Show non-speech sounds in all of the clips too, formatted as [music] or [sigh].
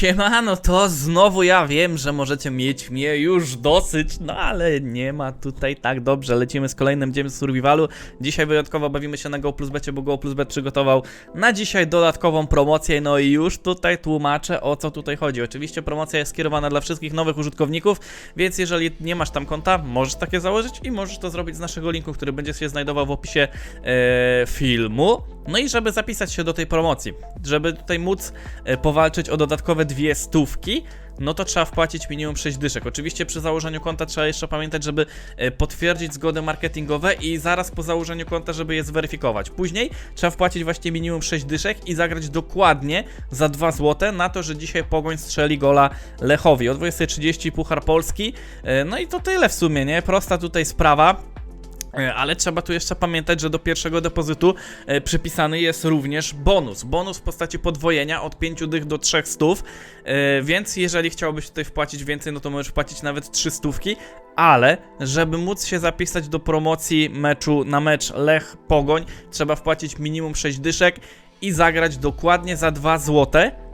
Siemano, to znowu ja wiem, że możecie mieć mnie już dosyć, no ale nie ma tutaj tak dobrze. Lecimy z kolejnym z survivalu. Dzisiaj wyjątkowo bawimy się na Go Plus Becie, bo Go Plus Bet przygotował na dzisiaj dodatkową promocję, no i już tutaj tłumaczę o co tutaj chodzi. Oczywiście promocja jest skierowana dla wszystkich nowych użytkowników, więc jeżeli nie masz tam konta, możesz takie założyć i możesz to zrobić z naszego linku, który będzie się znajdował w opisie e, filmu. No i żeby zapisać się do tej promocji, żeby tutaj móc e, powalczyć o dodatkowe dwie stówki, no to trzeba wpłacić minimum 6 dyszek. Oczywiście przy założeniu konta trzeba jeszcze pamiętać, żeby e, potwierdzić zgody marketingowe i zaraz po założeniu konta, żeby je zweryfikować. Później trzeba wpłacić właśnie minimum 6 dyszek i zagrać dokładnie za 2 zł na to, że dzisiaj Pogoń strzeli gola Lechowi. O 20.30 Puchar Polski. E, No i to tyle w sumie, nie? Prosta tutaj sprawa. E, Ale trzeba tu jeszcze pamiętać, że do pierwszego depozytu e, przypisany jest również bonus. Bonus w postaci podwojenia od 5 dych do 3 stów, e, więc jeżeli chciałbyś tutaj wpłacić więcej, no to możesz wpłacić nawet 3 stówki, ale żeby móc się zapisać do promocji meczu na mecz Lech Pogoń, trzeba wpłacić minimum 6 dyszek i zagrać dokładnie za 2 złote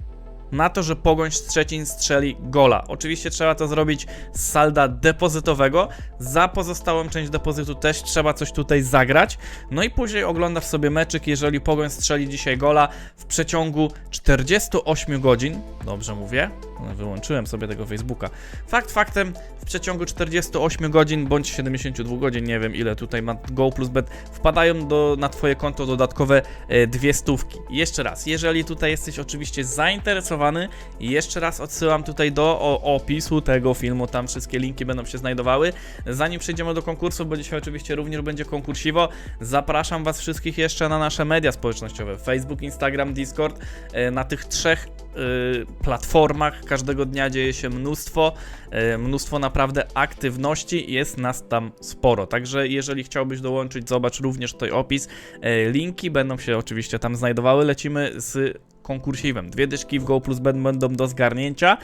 na to, że Pogoń Szczecin strzeli gola. Oczywiście trzeba to zrobić z salda depozytowego. Za pozostałą część depozytu też trzeba coś tutaj zagrać. No i później oglądasz sobie meczyk, jeżeli Pogoń strzeli dzisiaj gola w przeciągu 48 godzin. Dobrze mówię? No, Wyłączyłem sobie tego Facebooka. Fakt faktem, przeciągu 48 godzin bądź 72 godzin, nie wiem ile tutaj ma Go plus Bet, wpadają do, na Twoje konto dodatkowe e, dwie stówki. Jeszcze raz, jeżeli tutaj jesteś oczywiście zainteresowany, jeszcze raz odsyłam tutaj do o, opisu tego filmu, tam wszystkie linki będą się znajdowały. Zanim przejdziemy do konkursu, bo dzisiaj oczywiście również będzie konkursiwo, zapraszam Was wszystkich jeszcze na nasze media społecznościowe: Facebook, Instagram, Discord. E, Na tych trzech y, platformach każdego dnia dzieje się mnóstwo, mnóstwo naprawdę aktywności, jest nas tam sporo. Także jeżeli chciałbyś dołączyć, zobacz również tutaj opis. Y, Linki będą się oczywiście tam znajdowały. Lecimy z konkursiwem. Dwie dyszki w Go plus będą do zgarnięcia.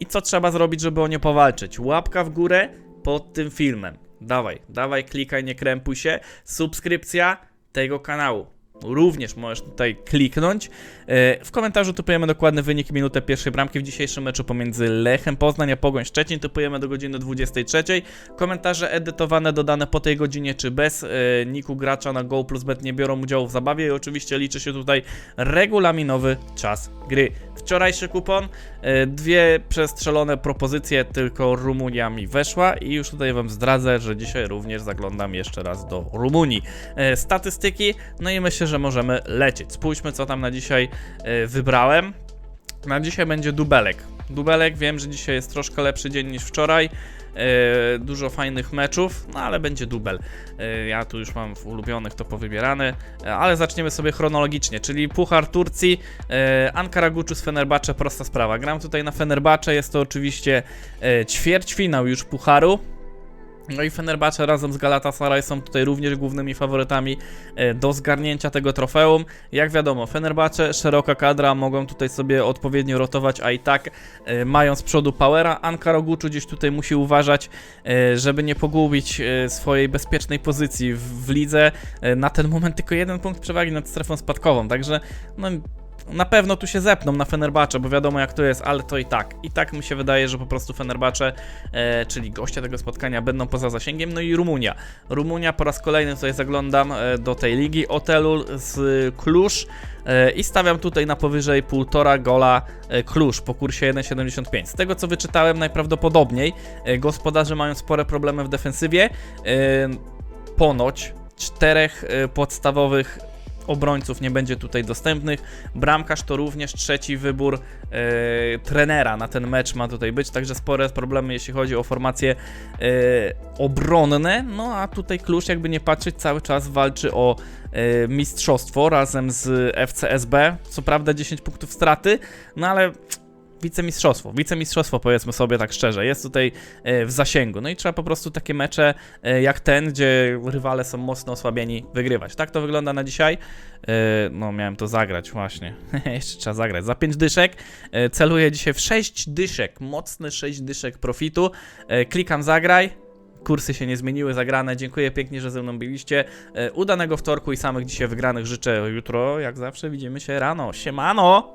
I co trzeba zrobić, żeby o nie powalczyć? Łapka w górę pod tym filmem. Dawaj, dawaj, klikaj, nie krępuj się. Subskrypcja tego kanału również możesz tutaj kliknąć. E, W komentarzu typujemy dokładny wynik i minutę pierwszej bramki w dzisiejszym meczu pomiędzy Lechem Poznań a Pogoń Szczecin. Typujemy do godziny 23. Komentarze edytowane, dodane po tej godzinie czy bez e, niku gracza na Go plus Bet nie biorą udziału w zabawie i oczywiście liczy się tutaj regulaminowy czas gry. Wczorajszy kupon, e, dwie przestrzelone propozycje, tylko Rumunia mi weszła i już tutaj wam zdradzę, że dzisiaj również zaglądam jeszcze raz do Rumunii. Statystyki, no i myślę, że możemy lecieć. Spójrzmy, co tam na dzisiaj e, wybrałem. Na dzisiaj będzie dubelek. Dubelek, wiem, że dzisiaj jest troszkę lepszy dzień niż wczoraj. E, dużo fajnych meczów, no ale będzie dubel. E, ja tu już mam w ulubionych to powybierane, ale zaczniemy sobie chronologicznie, czyli Puchar Turcji, Ankara Gucci z Fenerbahce, prosta sprawa. Gram tutaj na Fenerbahce, jest to oczywiście ćwierćfinał już Pucharu. No i Fenerbahce razem z Galatasaray są tutaj również głównymi faworytami e, do zgarnięcia tego trofeum. Jak wiadomo, Fenerbahce, szeroka kadra, mogą tutaj sobie odpowiednio rotować, a i tak e, mają z przodu powera. Ankara Gucci gdzieś tutaj musi uważać, e, żeby nie pogubić swojej bezpiecznej pozycji w, lidze. Na ten moment tylko jeden punkt przewagi nad strefą spadkową, także no, na pewno tu się zepną na Fenerbahce, bo wiadomo jak to jest, ale to i tak. I tak mi się wydaje, że po prostu Fenerbahce, e, czyli goście tego spotkania, będą poza zasięgiem. No i Rumunia. Rumunia po raz kolejny tutaj zaglądam e, do tej ligi. Otelul z Klusz e, i stawiam tutaj na powyżej 1,5 gola e, Klusz po kursie 1,75. Z tego co wyczytałem, najprawdopodobniej e, gospodarze mają spore problemy w defensywie. E, ponoć czterech e, podstawowych obrońców nie będzie tutaj dostępnych. Bramkarz to również trzeci wybór e, trenera na ten mecz ma tutaj być, także spore problemy jeśli chodzi o formacje e, obronne. No a tutaj klucz, jakby nie patrzeć, cały czas walczy o e, mistrzostwo razem z FCSB. Co prawda 10 punktów straty, no ale wicemistrzostwo, wicemistrzostwo powiedzmy sobie tak szczerze, jest tutaj e, w zasięgu. No i trzeba po prostu takie mecze e, jak ten, gdzie rywale są mocno osłabieni, wygrywać. Tak to wygląda na dzisiaj. E, No, miałem to zagrać właśnie. [laughs] Jeszcze trzeba zagrać. Za 5 dyszek celuję dzisiaj w 6 dyszek, mocny 6 dyszek profitu. Klikam zagraj. Kursy się nie zmieniły, zagrane. Dziękuję pięknie, że ze mną byliście. Udanego wtorku i samych dzisiaj wygranych życzę jutro. Jak zawsze widzimy się rano. Siemano!